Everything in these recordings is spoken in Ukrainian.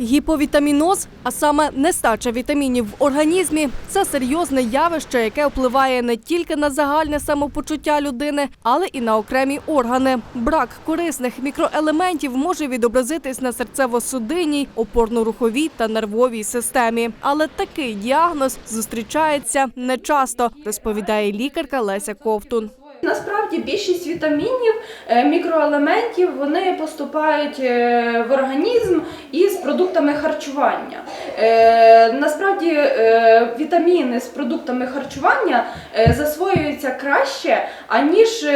Гіповітаміноз, а саме нестача вітамінів в організмі, це серйозне явище, яке впливає не тільки на загальне самопочуття людини, але і на окремі органи. Брак корисних мікроелементів може відобразитись на серцево-судинній, опорно-руховій та нервовій системі. Але такий діагноз зустрічається нечасто, розповідає лікарка Леся Ковтун. Насправді більшість вітамінів, е, мікроелементів вони поступають е, в організм із продуктами харчування. Е, Насправді вітаміни з продуктами харчування засвоюються краще, аніж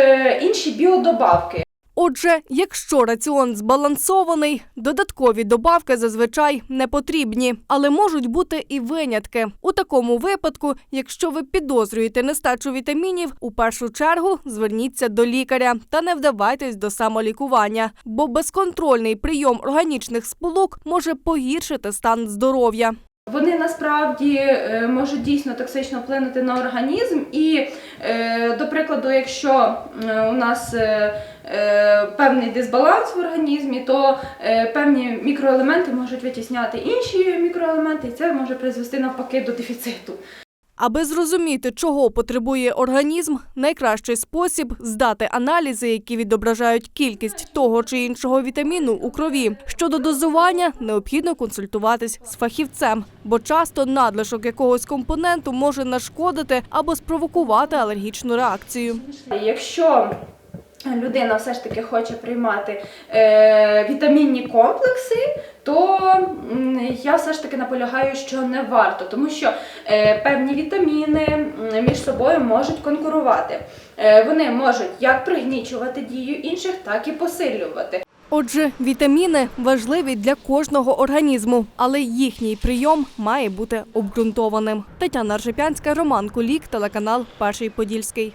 інші біодобавки. Отже, якщо раціон збалансований, додаткові добавки зазвичай не потрібні, але можуть бути і винятки. У такому випадку, якщо ви підозрюєте нестачу вітамінів, у першу чергу зверніться до лікаря та не вдавайтесь до самолікування, бо безконтрольний прийом органічних сполук може погіршити стан здоров'я. Вони насправді е, можуть дійсно токсично вплинути на організм, і, е, до прикладу, якщо е, у нас певний дисбаланс в організмі, то певні мікроелементи можуть витісняти інші мікроелементи, і це може призвести навпаки до дефіциту. Аби зрозуміти, чого потребує організм, найкращий спосіб здати аналізи, які відображають кількість того чи іншого вітаміну у крові. Щодо дозування, необхідно консультуватись з фахівцем, бо часто надлишок якогось компоненту може нашкодити або спровокувати алергічну реакцію. Якщо людина все ж таки хоче приймати е, вітамінні комплекси, то я все ж таки наполягаю, що не варто, тому що е, певні вітаміни між собою можуть конкурувати. Е, вони можуть як пригнічувати дію інших, так і посилювати. Отже, вітаміни важливі для кожного організму, але їхній прийом має бути обґрунтованим. Тетяна Аршипянська, Роман Кулік, телеканал Перший Подільський.